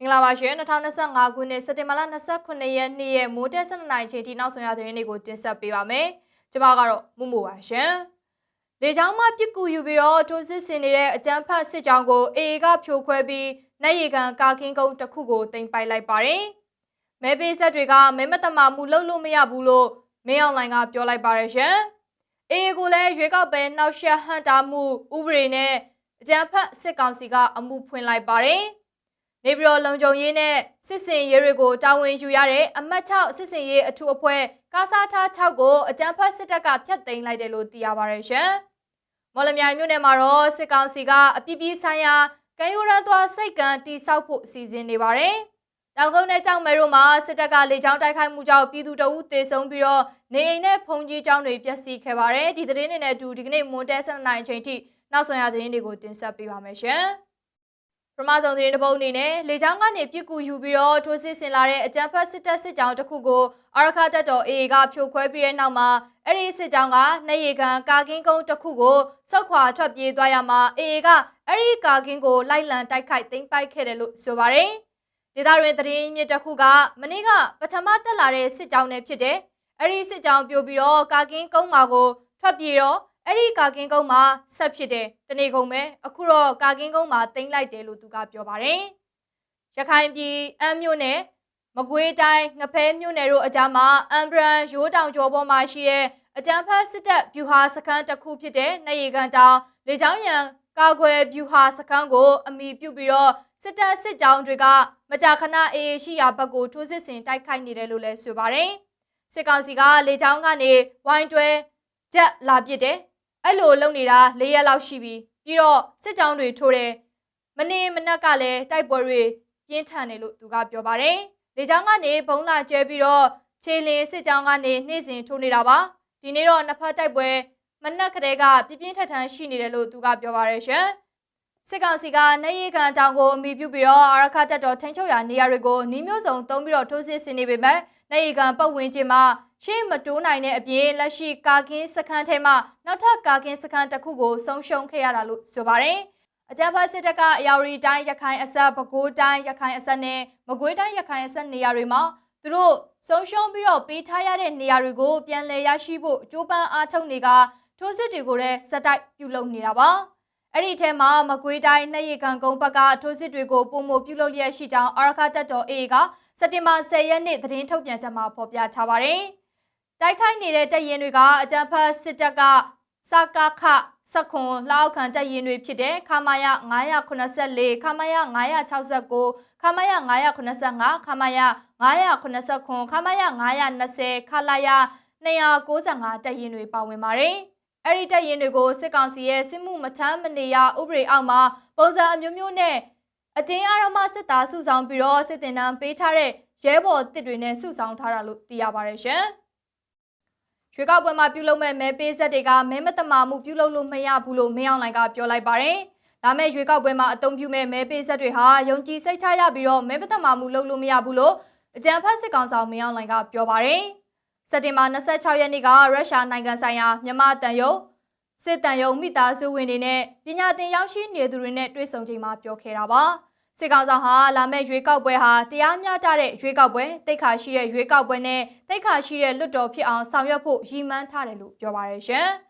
မင်္ဂလာပါရှင်2025ခုနှစ်စက်တင်ဘာလ29ရက်နေ့ရဲ့မိုးတက်12နိုင်ချိန်ထိနောက်ဆုံးရသတင်းတွေကိုတင်ဆက်ပေးပါမယ်။ကျွန်မကတော့မူမူပါရှင်။လေကြောင်းမှပြစ်ကူယူပြီးတော့ထိုးစစ်ဆင်နေတဲ့အကြမ်းဖက်စစ်ကြောင်းကို AA ကဖြိုခွဲပြီးနိုင်ရီကန်ကာကင်းကုန်းတစ်ခုကိုတင်ပိုက်လိုက်ပါတယ်။မဲပေးဆက်တွေကမဲမတမာမှုလှုပ်လို့မရဘူးလို့မင်းအောင်လိုင်ကပြောလိုက်ပါတယ်ရှင်။ AA ကိုလည်းရွေးကောက်ပွဲနောက်ဆက်ဟန်တာမှုဥပဒေနဲ့အကြမ်းဖက်စစ်ကောင်စီကအမှုဖွင့်လိုက်ပါတယ်။ နေပြည်တော်လုံခြုံရေးနဲ့စစ်စင်ရေးတွေကိုတာဝန်ယူရတဲ့အမတ်6စစ်စင်ရေးအထူးအဖွဲ့ကားစားထား6ကိုအကြမ်းဖက်စစ်တပ်ကဖျက်သိမ်းလိုက်တယ်လို့သိရပါတယ်ရှင်။မော်လမြိုင်မြို့နယ်မှာတော့စစ်ကောင်စီကအပြစ်ပြေးဆိုင်ရာကံယူရန်သွားစိတ်ကံတိဆောက်ဖို့အစီအစဉ်နေပါတယ်။တောင်ကုန်းနဲ့ကြောက်မဲတို့မှာစစ်တပ်ကလေကြောင်းတိုက်ခိုက်မှုကြောင့်ပြည်သူတအုပ်သေဆုံးပြီးတော့နေအိမ်နဲ့ဖုန်ကြီးကျောင်းတွေပျက်စီးခဲ့ပါတယ်။ဒီသတင်းတွေနဲ့အတူဒီကနေ့မွန်တဲ7နိုင်အချိန်ထိနောက်ဆုံးရသတင်းတွေကိုတင်ဆက်ပေးပါမယ်ရှင်။ ပထမဆုံးသတင်းတစ်ပုဒ်အနေနဲ့လေကြောင်းကနေပြစ်ကူယူပြီးတော့ထိုးစစ်ဆင်လာတဲ့အကြမ်းဖက်စစ်တပ်စစ်ကြောင်းတစ်ခုကိုအာရခတပ်တော် AA ကဖြိုခွဲပြီးတဲ့နောက်မှာအဲ့ဒီစစ်ကြောင်းကနေရီကန်ကာကင်းကုန်းတစ်ခုကိုစောက်ခွာထွက်ပြေးသွားရမှာ AA ကအဲ့ဒီကာကင်းကိုလိုက်လံတိုက်ခိုက်သိမ်းပိုက်ခဲ့တယ်လို့ဆိုပါတယ်။ဒေသတွင်သတင်းမြစ်တစ်ခုကမနေ့ကပထမတက်လာတဲ့စစ်ကြောင်းနဲ့ဖြစ်တဲ့အဲ့ဒီစစ်ကြောင်းပြိုပြီးတော့ကာကင်းကုန်းမှာကိုထွက်ပြေးတော့ အဲ့ဒီကာကင်းကုန်းမှာဆက်ဖြစ်တယ်တနေ့ကုန်ပဲအခုတော့ကာကင်းကုန်းမှာတင်လိုက်တယ်လို့သူကပြောပါတယ်ရခိုင်ပြည်အမ်းမြို့နယ်မကွေးတိုင်းငဖဲမြို့နယ်တို့အကြားမှာအမ်ဘရန်ရိုးတောင်ကျော်ပေါ်မှာရှိတဲ့အကြံဖက်စစ်တပ်ဗျူဟာစခန်းတစ်ခုဖြစ်တဲ့နေရီကန်တောင်လေကြောင်းရန်ကာကွယ်ဗျူဟာစခန်းကိုအမိပြုပြီးတော့စစ်တပ်စစ်ကြောင်းတွေကမကြာခဏအေးရှိရာဘက်ကိုထိုးစစ်ဆင်တိုက်ခိုက်နေတယ်လို့လည်းဆိုပါတယ်စစ်ကောင်စီကလေကြောင်းကနေဝိုင်းတွဲချက်လာပစ်တယ် အဲ့လိုလုပ်နေတာ၄ရက်လောက်ရှိပြီပြီးတော့စစ်ကြောင်းတွေထိုးတယ်မနေ့မနက်ကလည်းတိုက်ပွဲတွေပြင်းထန်တယ်လို့သူကပြောပါတယ်လေကြောင်းကနေဘုံလာကျဲပြီးတော့ခြေလင်းစစ်ကြောင်းကနေနှိမ့်စင်ထိုးနေတာပါဒီနေ့တော့နှစ်ဖက်တိုက်ပွဲမနက်ကလေးကပြပြင်းထန်ထန်ရှိနေတယ်လို့သူကပြောပါတယ်ရှင်စစ်ကောင်စီကနေရီကန်တောင်ကိုအမိပြုပြီးတော့အာရခတပ်တော်ထိန်းချုပ်ရာနေရာတွေကိုနှီးမျိုးစုံတုံးပြီးတော့ထိုးစစ်ဆင်နေပေမဲ့နေရီကန်ပတ်ဝန်းကျင်မှာ ရှေ့မတိုးနိုင်တဲ့အပြင်လက်ရှိကာကင်းစခန်းထဲမှာနောက်ထပ်ကာကင်းစခန်းတစ်ခုကိုဆုံးရှုံးခဲ့ရတာလို့ဆိုပါတယ်။အကြမ်းဖက်စစ်တပ်ကအယော်ရီတိုင်းရခိုင်အဆက်ပဲခူးတိုင်းရခိုင်အဆက်နဲ့မကွေးတိုင်းရခိုင်အဆက်နေရာတွေမှာသူတို့ဆုံးရှုံးပြီးတော့ပေးထားရတဲ့နေရာတွေကိုပြန်လည်ရရှိဖို့ကြိုးပမ်းအားထုတ်နေကထိုးစစ်တွေကိုလည်းစက်တိုက်ပြုလုပ်နေတာပါ။အဲ့ဒီထဲမှာမကွေးတိုင်းနှက်ရကန်ကုန်းဘက်ကထိုးစစ်တွေကိုပုံမပြုလုပ်လျက်ရှိကြောင်းအာရခတပ်တော် AA ကစက်တင်ဘာ10ရက်နေ့သတင်းထုတ်ပြန်ချက်မှာဖော်ပြထားပါတယ်။ တိုက်ခိုက်နေတဲ့တပ်ရင်တွေကအကြမ်းဖက်စစ်တပ်ကစကခစခွန်လောက်ခံတပ်ရင်တွေဖြစ်တဲ့ခမာယ984ခမာယ969ခမာယ985ခမာယ989ခမာယ920ခလာယ295တပ်ရင်တွေပါဝင်ပါတယ်။အဲ့ဒီတပ်ရင်တွေကိုစစ်ကောင်စီရဲ့စစ်မှုမထမ်းမနေရဥပဒေအောက်မှာပုံစံအမျိုးမျိုးနဲ့အတင်းအရမစစ်သားစုဆောင်ပြီးတော့စစ်တင်တန်းပေးထားတဲ့ရဲဘော်တစ်တွေနဲ့စုဆောင်ထားတာလို့သိရပါတယ်ရှင်။ ရွေးကောက်ပွဲမှာပြုလုပ်မဲ့မဲပေးဆက်တွေကမဲမတမာမှုပြုလုပ်လို့မရဘူးလို့မင်းအောင်လှိုင်ကပြောလိုက်ပါတယ်။ဒါမဲ့ရွေးကောက်ပွဲမှာအသုံးပြုမဲ့မဲပေးဆက်တွေဟာယုံကြည်စိတ်ချရပြီးတော့မဲမတမာမှုလုပ်လို့မရဘူးလို့အကြံဖတ်စစ်ကောင်ဆောင်မင်းအောင်လှိုင်ကပြောပါတယ်။စက်တင်ဘာ26ရက်နေ့ကရုရှားနိုင်ငံဆိုင်ရာမြန်မာတန်ယုံစစ်တန်ယုံမိသားစုဝင်တွေနဲ့ပညာသင်ရောက်ရှိနေသူတွေနဲ့တွေ့ဆုံချိန်မှာပြောခဲ့တာပါ။ စစ်ကောင်ဆောင်ဟာလာမယ့်ရွေးကောက်ပွဲဟာတရားမျှတတဲ့ရွေးကောက်ပွဲတိတ်ခါရှိတဲ့ရွေးကောက်ပွဲနဲ့တိတ်ခါရှိတဲ့လွတ်တော်ဖြစ်အောင်ဆောင်ရွက်ဖို့ရည်မှန်းထားတယ်လို့ပြောပါရရှင်။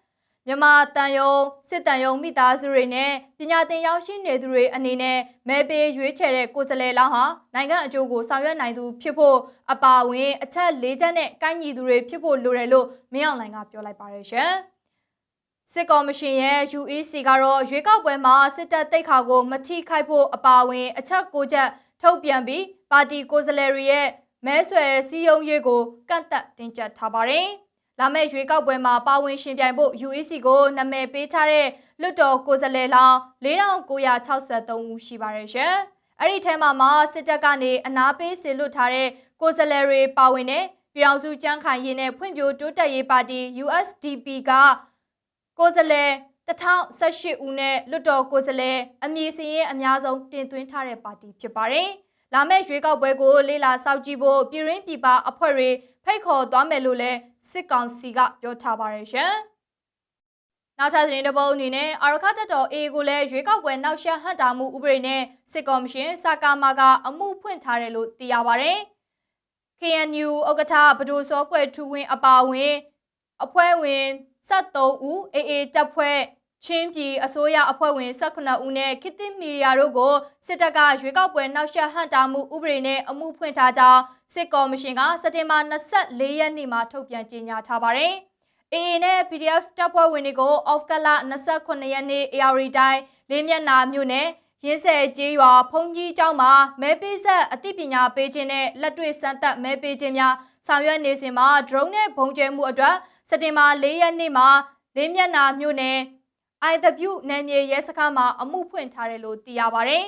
မြန်မာတန်ယုံစစ်တန်ယုံမိသားစုတွေနဲ့ပညာသင်ရောက်ရှိနေသူတွေအနေနဲ့မဲပေးရွေးချယ်တဲ့ကိုယ်စားလှယ်လောင်းဟာနိုင်ငံအကျိုးကိုဆောင်ရွက်နိုင်သူဖြစ်ဖို့အပါအဝင်အချက်၄ချက်နဲ့ကိုင်းညီသူတွေဖြစ်ဖို့လိုတယ်လို့မင်းအောင်လှိုင်ကပြောလိုက်ပါရရှင်။ စစ်ကော်မရှင်ရဲ့ UEC ကတော့ရွေးကောက်ပွဲမှာစစ်တပ်တိတ်ခါကို မထိခိုက်ဖို့အပါအဝင် အချက်၉ချက်ထုတ်ပြန်ပြီးပါတီကိုယ်စားလှယ်တွေရဲ့မဲဆွယ်စည်းရုံးရေးကိုကန့်သက်တင်ကြပ်ထားပါတယ်။လာမယ့်ရွေးကောက်ပွဲမှာပါဝင်ရှင်ပြိုင်ဖို့ UEC ကိုနာမည်ပေးထားတဲ့လွတ်တော်ကိုယ်စားလှယ်လောင်း4963ဦးရှိပါတယ်ရှင်။အဲ့ဒီထဲမှာမှစစ်တပ်ကနေအနာပေးစေလွတ်ထားတဲ့ကိုယ်စားလှယ်တွေပါဝင်တဲ့ပြည်အောင်စုကြမ်းခိုင်ရေးနဲ့ဖွံ့ဖြိုးတိုးတက်ရေးပါတီ USDP က ကိုယ်စားလှယ်1018ဦးနဲ့လွတ်တော်ကိုယ်စားလှယ်အမည်စရင်အများဆုံးတင်သွင်းထားတဲ့ပါတီဖြစ်ပါတယ်။လာမယ့်ရွေးကောက်ပွဲကိုလေးလာစောင့်ကြည့်ဖို့ပြည်ရင်းပြည်ပအဖွဲ့တွေဖိတ်ခေါ်သွားမယ်လို့လည်းစစ်ကောင်စီကပြောထားပါတယ်ရှင်နောက်ထပ်သတင်းတစ်ပုဒ်အနေနဲ့အာရခတက်တော် A ကိုလည်းရွေးကောက်ပွဲနောက်ရှက်ဟန့်တာမှုဥပဒေနဲ့စစ်ကော်မရှင်စကာမာကအမှုဖွင့်ထားတယ်လို့သိရပါဗျ။ KNU ဥက္ကဋ္ဌဗဒိုစောကွယ်ထူဝင်းအပါအဝင်အဖွဲ့ဝင် 73ဦး AA တပ်ဖွဲ့ချင်းပြည်အစိုးရအဖွဲ့ဝင်18ဦးနဲ့ခေတ်သစ်မီဒီယာတို့ကိုစစ်တပ်ကရွေးကောက်ပွဲနောက်ဆက်ဟန့်တာမှုဥပဒေနဲ့အမှုဖွင့်ထားကြောင်းစစ်ကော်မရှင်ကစက်တင်ဘာ24ရက်နေ့မှာထုတ်ပြန်ကြေညာထားပါတယ်။ AA နဲ့ PDF တပ်ဖွဲ့ဝင်တွေကို off ကလ29ရက်နေ့ AR တိုင်းလေးမျက်နာမြို့နယ်ရင်းဆယ်ကျေးရွာဖုန်ကြီးကျောင်းမှာမဲပေးဆက်အသိပညာပေးခြင်းနဲ့လက်တွေ့စမ်းသပ်မဲပေးခြင်းများဆောင်ရွက်နေစဉ်မှာ drone နဲ့ပုံကျဲမှုအတွက် စက်တင်ဘာ၄ရက်နေ့မှာလေးမျက်နာမြို့နယ်အိုင်တဗျုနယ်မြေရဲစခန်းမှာအမှုဖွင့်ထားတယ်လို့သိရပါဗျ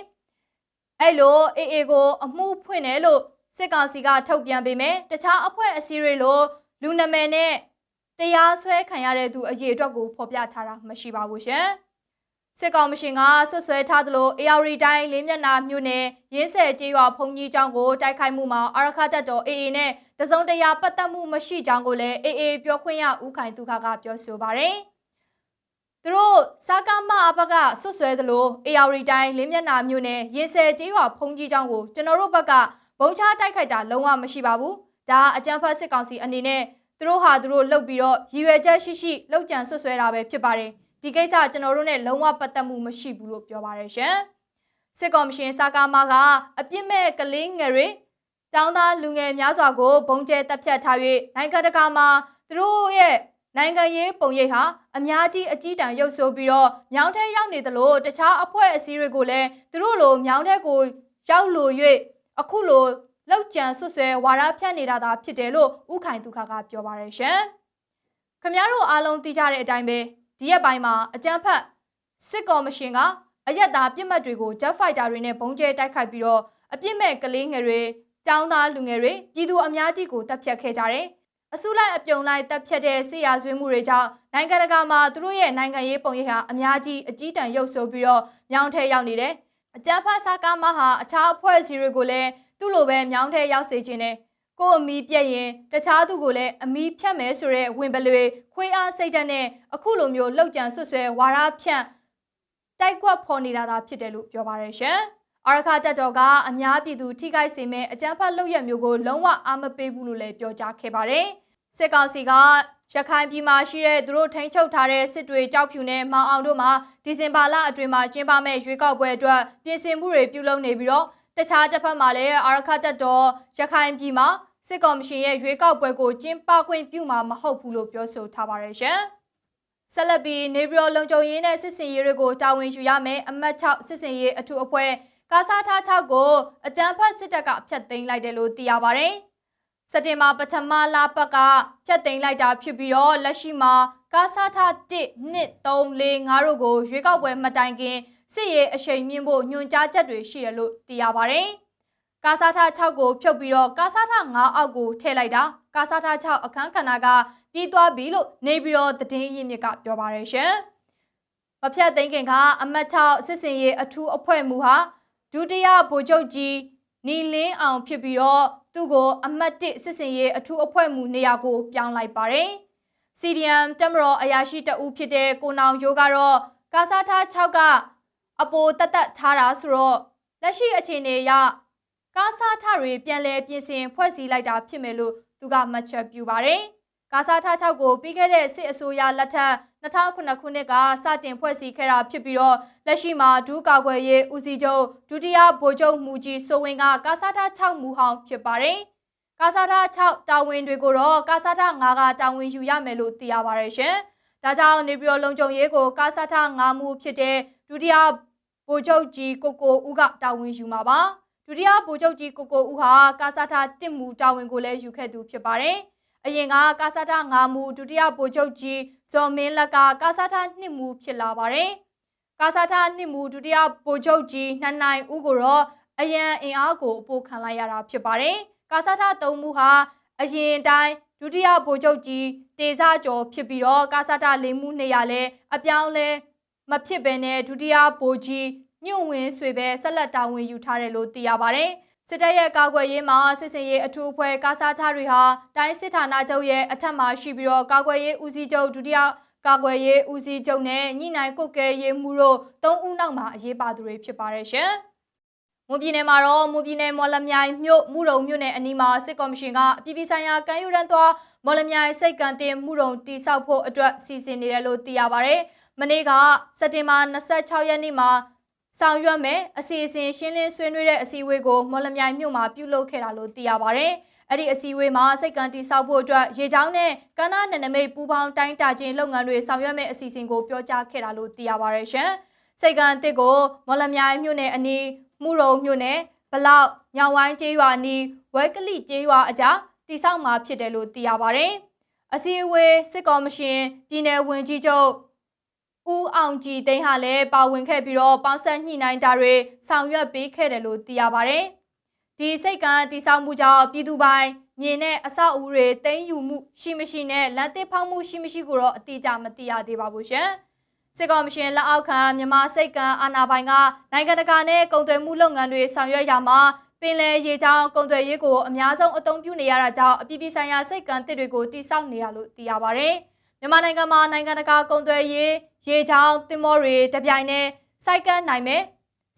။အဲ့လို AA ကို အမှုဖွင့်တယ်လို့စစ်ကောင်စီကထုတ်ပြန်ပေမဲ့တခြားအဖွဲ့အစည်းတွေလိုလူနာမည်နဲ့တရားစွဲခံရတဲ့သူအရေးအတွက်ကိုဖော်ပြထားတာမရှိပါဘူးရှင်။စစ်ကောင်မရှင်ကဆွဆွဲထားသလို AR တိုင်းလေးမျက်နှာမြို့နယ်ရင်းဆယ်ကျေးရွာဖုန်ကြီးကျောင်းကိုတိုက်ခိုက်မှုမှာအရခတ်တပ်တော် AA နဲ့ တစုံတရာပတ်သက်မှုမရှိကြောင်းကိုလည်း AA ပြောခွင့်ရဦးခိုင်သူခကပြောဆိုပါတယ်။သူတို့စကားမအဘကဆွဆွဲသလို AR တိုင်းလင်းမျက်နာမြို့နယ်ရင်ဆယ်ကျေးရွာဖုန်ကြီးကျောင်းကိုကျွန်တော်တို့ဘက်ကဘုံချတိုက်ခိုက်တာလုံးဝမရှိပါဘူး။ဒါအကြမ်းဖက်စစ်ကောင်စီအနေနဲ့သူတို့ဟာသူတို့လှုပ်ပြီးတော့ရည်ရွယ်ချက်ရှိရှိလှုပ်ကြံဆွဆွဲတာပဲဖြစ်ပါတယ်။ဒီကိစ္စကျွန်တော်တို့နဲ့လုံးဝပတ်သက်မှုမရှိဘူးလို့ပြောပါတယ်ရှင်။စစ်ကော်မရှင်စကားမကအပြစ်မဲ့ကလေးငယ်တွေ ကျောင်းသားလူငယ်များစွာကိုဘုံကျဲတပ်ဖြတ်ထား၍နိုင်ငံတကာမှာသူတို့ရဲ့နိုင်ငံရေးပုံရိပ်ဟာအများကြီးအကြီးတန်းရုပ်ဆိုးပြီးတော့မြောင်းထဲရောက်နေသလိုတခြားအဖွဲ့အစည်းတွေကိုလည်းသူတို့လိုမြောင်းထဲကိုရောက်လို၍အခုလိုလောက်ကျန်ဆွဆွဲဝါရဖြန့်နေတာသာဖြစ်တယ်လို့ဥခိုင်သူခကပြောပါရရှင်။ခမည်းတော်အားလုံးသိကြတဲ့အတိုင်းပဲဒီရက်ပိုင်းမှာအကြမ်းဖက်စစ်ကော်မရှင်ကအရက်သားပြစ်မှတ်တွေကို Jet Fighter တွေနဲ့ပုံကျဲတိုက်ခိုက်ပြီးတော့အပြစ်မဲ့ကလေးငယ်တွေ ចောင်းသားလူငယ်တွေပြည်သူအများကြီးကိုတပ်ဖြတ်ခဲ့ကြတယ်အစုလိုက်အပြုံလိုက်တပ်ဖြတ်တဲ့ဆေးရဆွေးမှုတွေကြောင့်နိုင်ငံတကာမှာသူတို့ရဲ့နိုင်ငံရေးပုံရိပ်ဟာအများကြီးအကြီးတန်းရုပ်ဆိုးပြီးတော့မြောင်းထဲရောက်နေတယ်။အကြမ်းဖက်စားကားမဟာအခြားအဖွဲ့အစည်းတွေကိုလည်းသူ့လိုပဲမြောင်းထဲရောက်စေခြင်းနဲ့ကိုအမီပြက်ရင်တခြားသူကိုလည်းအမီဖြတ်မယ်ဆိုတဲ့ဝင်ပလွေခွေးအားစိတ်ဓာတ်နဲ့အခုလိုမျိုးလှုပ်ကြံဆွဆွဲဝါရဖြန့်တိုက်ကွက်ဖော်နေတာသာဖြစ်တယ်လို့ပြောပါရရှင်။ အာရခတက်တော်ကအများပြည်သူထိခိုက်စေမဲ့အကြမ်းဖက်လုပ်ရမျိုးကိုလုံးဝအားမပေးဘူးလို့လည်းပြောကြားခဲ့ပါတယ်။စစ်ကောင်စီကရခိုင်ပြည်မှာရှိတဲ့သူတို့ထိန်းချုပ်ထားတဲ့စစ်တွေကြောက်ဖြူနဲ့မောင်အောင်တို့မှာဒီဇင်ဘာလအတွင်းမှာကျင်းပမဲ့ရွေးကောက်ပွဲအတွက်ပြင်ဆင်မှုတွေပြုလုပ်နေပြီးတော့တခြားတစ်ဖက်မှာလည်းအာရခတက်တော်ရခိုင်ပြည်မှာစစ်ကော်မရှင်ရဲ့ရွေးကောက်ပွဲကိုကျင်းပခွင့်ပြုမှာမဟုတ်ဘူးလို့ပြောဆိုထားပါတယ်ရှင်။ဆက်လက်ပြီးနေပြည်တော်လုံခြုံရေးနဲ့စစ်စင်ရေးတွေကိုတာဝန်ယူရမယ်အမတ်6စစ်စင်ရေးအထူးအဖွဲ့ ကာစားထား6ကိုအကြမ်းဖက်စစ်တပ်ကဖျက်သိမ်းလိုက်တယ်လို့သိရပါတယ်။စက်တင်ဘာပထမလပတ်ကဖျက်သိမ်းလိုက်တာဖြစ်ပြီးတော့လက်ရှိမှာကားစားထ1 2 3 4 5တို့ကိုရွေးကောက်ပွဲမတိုင်ခင်စစ်ရေးအရှိန်မြင့်ဖို့ညွှန်ကြားချက်တွေရှိတယ်လို့သိရပါတယ်။ကားစားထ6ကိုဖြုတ်ပြီးတော့ကားစားထ9အောက်ကိုထည့်လိုက်တာကားစားထ6အခန်းကဏ္ဍကပြီးသွားပြီလို့နေပြီးတော့သတင်းရင်းမြစ်ကပြောပါတယ်ရှင်။မဖြတ်သိမ်းခင်ကအမတ်6စစ်စင်ရေးအထူးအဖွဲ့မူဟာ ဒုတိယဗိုလ်ချုပ်ကြီးနီလင်းအောင်ဖြစ်ပြီးတော့သူ့ကိုအမတ်1စစ်စင်ရေးအထူးအဖွဲ့မှုနေရာကိုပြောင်းလိုက်ပါတယ်။ CDM တက်မတော်အရာရှိတအူးဖြစ်တဲ့ကိုနောင်ရိုးကတော့ကာစားထား6ကအပိုတက်တက်ထားတာဆိုတော့လက်ရှိအခြေအနေအရကာစားထတွေပြန်လည်ပြင်ဆင်ဖွဲ့စည်းလိုက်တာဖြစ်မယ်လို့သူကမှတ်ချက်ပြုပါတယ်။ကာဆာထား6ကိုပြီးခဲ့တဲ့စစ်အစိုးရလက်ထက် 2009ခုနှစ်ကစတင်ဖွဲ့စည်းခဲ့တာဖြစ်ပြီးတော့လက်ရှိမှာဒုကာကွယ်ရေးဦးစီးချုပ်ဒုတိယဗိုလ်ချုပ်မူကြီးစိုးဝင်းကကာဆာထား6မူဟောင်းဖြစ်ပါတယ်။ကာဆာထား6တာဝန်တွေကိုတော့ကာဆာထား9ကတာဝန်ယူရမယ်လို့သိရပါတယ်ရှင်။ဒါကြောင့်နေပြည်တော်လုံခြုံရေးကိုကာဆာထား9မူဖြစ်တဲ့ဒုတိယဗိုလ်ချုပ်ကြီးကိုကိုဦးကတာဝန်ယူမှာပါ။ဒုတိယဗိုလ်ချုပ်ကြီးကိုကိုဦးဟာကာဆာထား1မူတာဝန်ကိုလည်းယူခဲ့သူဖြစ်ပါတယ်။ အရင်ကကာဆာတာ9မူဒုတိယဗိုလ်ချုပ်ကြီးဇော်မင်းလက်ကကာဆာတာ2မူဖြစ်လာပါတယ်။ကာဆာတာ2မူဒုတိယဗိုလ်ချုပ်ကြီးနှန်းနိုင်ဦးကိုတော့အရန်အင်အားကိုအပို့ခံလိုက်ရတာဖြစ်ပါတယ်။ကာဆာတာ3မူဟာအရင်တိုင်းဒုတိယဗိုလ်ချုပ်ကြီးတေဇကျော်ဖြစ်ပြီးတော့ကာဆာတာ၄မှုနေရလဲအပြောင်းလဲမဖြစ်ဘဲနဲ့ဒုတိယဗိုလ်ကြီးညွန့်ဝင်းဆွေပဲဆက်လက်တာဝန်ယူထားတယ်လို့သိရပါတယ်။ စစ်တပ်ရဲ့ကာကွယ်ရေးမှာစစ်စင်ရေးအထူးအဖွဲ့ကာစားချတွေဟာတိုင်းစစ်ဌာနချုပ်ရဲ့အထက်မှာရှိပြီးတော့ကာကွယ်ရေးဦးစီးချုပ်ဒုတိယကာကွယ်ရေးဦးစီးချုပ်နဲ့ညှိနှိုင်းကုတ်ကဲရေးမှုတို့၃ဦးနောက်မှာအရေးပါသူတွေဖြစ်ပါတယ်ရှင်။မွန်ပြည်နယ်မှာတော့မွန်ပြည်နယ်မော်လမြိုင်မြို့မှုရုံမြို့နယ်အနီးမှာစစ်ကော်မရှင်ကအပြည်ပြည်ဆိုင်ရာကမ်းယူရန်သွားမော်လမြိုင်စိတ်ကံတင်မှုရုံတိစောက်ဖို့အတွက်စီစဉ်နေတယ်လို့သိရပါတယ်။မနေ့ကစက်တင်ဘာ26ရက်နေ့မှာ ဆောင်ရွက်မယ်အစီအစဉ်ရှင်းလင်းဆွေးနွေးတဲ့အစည်းအဝေးကိုမော်လမြိုင်မြို့မှာပြုလုပ်ခဲ့တာလို့သိရပါတယ်။အဲ့ဒီအစည်းအဝေးမှာစိတ်ကံတိဆောက်ဖို့အတွက်ရေချောင်းနဲ့ကန္နာနယ်နိမိတ်ပူးပေါင်းတိုင်းတာချင်းလုပ်ငန်းတွေဆောင်ရွက်မယ့်အစီအစဉ်ကိုပြောကြားခဲ့တာလို့သိရပါတယ်ရှင်။စိတ်ကံတစ်ကိုမော်လမြိုင်မြို့နယ်အနီးမှုရုံမြို့နယ်ဘလောက်ညောင်ဝိုင်းကျေးရွာနီးဝဲကလိကျေးရွာအကြားတိဆောက်မှာဖြစ်တယ်လို့သိရပါတယ်။အစည်းအဝေးစစ်ကော်မရှင်ပြည်내ဝန်ကြီးချုပ် ဦးအောင်ကြည်သိန်းဟာလည်းပါဝင်ခဲ့ပြီးတော့ပေါင်းဆက်ညှိနှိုင်းတာတွေဆောင်ရွက်ပေးခဲ့တယ်လို့သိရပါတယ်။ဒီစိတ်ကံတိဆောက်မှုကြောင့်ပြည်သူပိုင်းမြင်တဲ့အဆောက်အဦတွေတိမ့်ယူမှုရှိမရှိနဲ့လက်တစ်ဖောက်မှုရှိမရှိကိုတော့အတိအကျမသိရသေးပါဘူးရှင်။စစ်ကော်မရှင်လက်အောက်ခံမြန်မာစိတ်ကံအာဏာပိုင်ကနိုင်ငံတကာနဲ့ကုန်သွယ်မှုလုပ်ငန်းတွေဆောင်ရွက်ရမှာပင်လယ်ရေကြောင်းကုန်သွယ်ရေးကိုအများဆုံးအသုံးပြုနေရတာကြောင့်အပြည်ပြည်ဆိုင်ရာစိတ်ကံတစ်တွေကိုတိစောက်နေရလို့သိရပါတယ်။မြန်မာနိုင်ငံမှာနိုင်ငံတကာကုန်သွယ်ရေး ရေချောင်းတင်မောတွေတပြိုင်နက်စိုက်ကမ်းနိုင်မယ်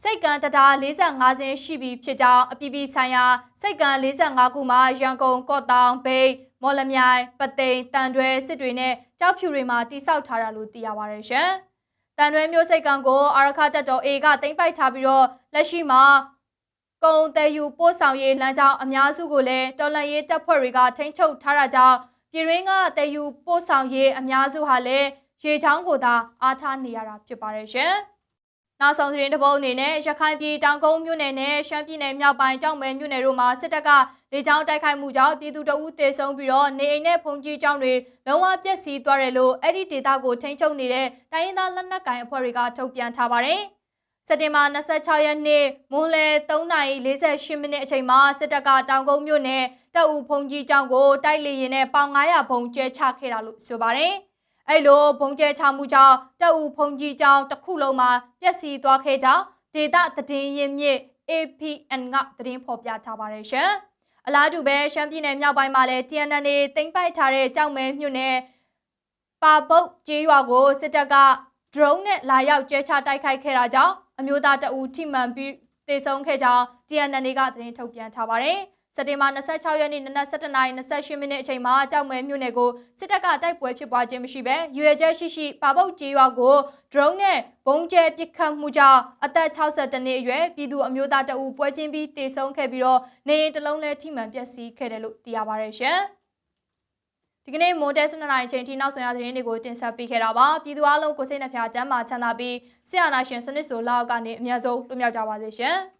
စိတ်ကံတတာ45စင်းရှိပြီဖြစ်ကြောင်းအပြည်ပြည်ဆိုင်ရာစိတ်ကံ45ခုမှာရန်ကုန်ကော့တောင်ဘိတ်မော်လမြိုင်ပသိမ်တန်တွဲစစ်တွေနဲ့ကြောက်ဖြူတွေမှာတိစောက်ထားတာလို့သိရပါတယ်ရှင်။တန်တွဲမျိုးစိတ်ကံကိုအာရခတက်တော် A ကတင်ပိုက်ထားပြီးတော့လက်ရှိမှာကုံတည်ယူပို့ဆောင်ရေးလမ်းကြောင်းအများစုကိုလည်းတော်လန်ရေးတပ်ဖွဲ့တွေကထိန်းချုပ်ထားတာကြောင့်ပြည်ရင်းကတည်ယူပို့ဆောင်ရေးအများစုဟာလည်း ရေချောင်းကိုသာအားထားနေရတာဖြစ်ပါတယ်ရှင်။နောက်ဆုံးသတင်းတစ်ပုဒ်အနေနဲ့ရခိုင်ပြည်တောင်ကုန်းမြို့နယ်နဲ့ရှမ်းပြည်နယ်မြောက်ပိုင်းကြောက်မဲမြို့နယ်တို့မှာစစ်တပ်ကလေကြောင်းတိုက်ခိုက်မှုကြောင့်ပြည်သူတအုပ်တေဆုံးပြီးတော့နေအိမ်နဲ့ဖုန်ကြီးကျောင်းတွေလုံးဝပျက်စီးသွားတယ်လို့အဲ့ဒီဒေသကိုထိန်းချုပ်နေတဲ့တိုင်းရင်းသားလက်နက်ကိုင်အဖွဲ့တွေကထုတ်ပြန်ထားပါတယ်။စက်တင်ဘာ26ရက်နေ့မွန်းလယ်3:48မိနစ်အချိန်မှာစစ်တပ်ကတောင်ကုန်းမြို့နယ်တပ်ဦးဖုန်ကြီးကျောင်းကိုတိုက်လေရင်နဲ့ပေါင်900ဘုံကျဲချခဲ့တာလို့ဆိုပါတယ်။ အဲ့လိုဘုံကျဲချမှုကြောင့်တပ်ဦးဖုန်ကြီးကျောင်းတစ်ခုလုံးမှာပျက်စီးသွားခဲ့ကြောင်းဒေတာသတင်းရင်းမြစ် APN ကသတင်းဖော်ပြထားပါတယ်ရှင်။အလားတူပဲရှမ်းပြည်နယ်မြောက်ပိုင်းမှာလည်း TNN နေတင်ပိုက်ထားတဲ့ကြောက်မဲမြို့နယ်ပါပုတ်ကျေးရွာကိုစစ်တပ်က drone နဲ့လာရောက်ကျဲချတိုက်ခိုက်ခဲ့တာကြောင့်အမျိုးသားတအူထိမှန်ပြီးတေဆုံးခဲ့ကြောင်း TNN ကသတင်းထုတ်ပြန်ထားပါတယ်။ စက်တင်ဘာ26ရက်နေ့နနက်7:28မိနစ်အချိန်မှာကြောက်မဲမြို့နယ်ကိုစစ်တပ်ကတိုက်ပွဲဖြစ်ပွားခြင်းမရှိဘဲရွေချက်ရှိရှိပါပုတ်ကျေးရွာကို drone နဲ့ဘုံကျဲပစ်ခတ်မှုကြောင့်အသက်62နှစ်အရွယ်ပြည်သူအမျိုးသားတအူပွဲချင်းပြီးတေဆုံးခဲ့ပြီးတော့နေအိမ်တစ်လုံးလဲထိမှန်ပျက်စီးခဲ့တယ်လို့သိရပါတယ်ရှင်။ဒီကနေ့မိုးတဲစနနိုင်ချိန်ထိနောက်ဆုံးရသတင်းတွေကိုတင်ဆက်ပေးခဲ့တာပါပြည်သူအလုံးကိုစိတ်နှဖျားစမ်းမာချမ်းသာပြီးဆရာနာရှင်စနစ်ဆိုလောက်ကနေအများဆုံးလွတ်မြောက်ကြပါစေရှင်။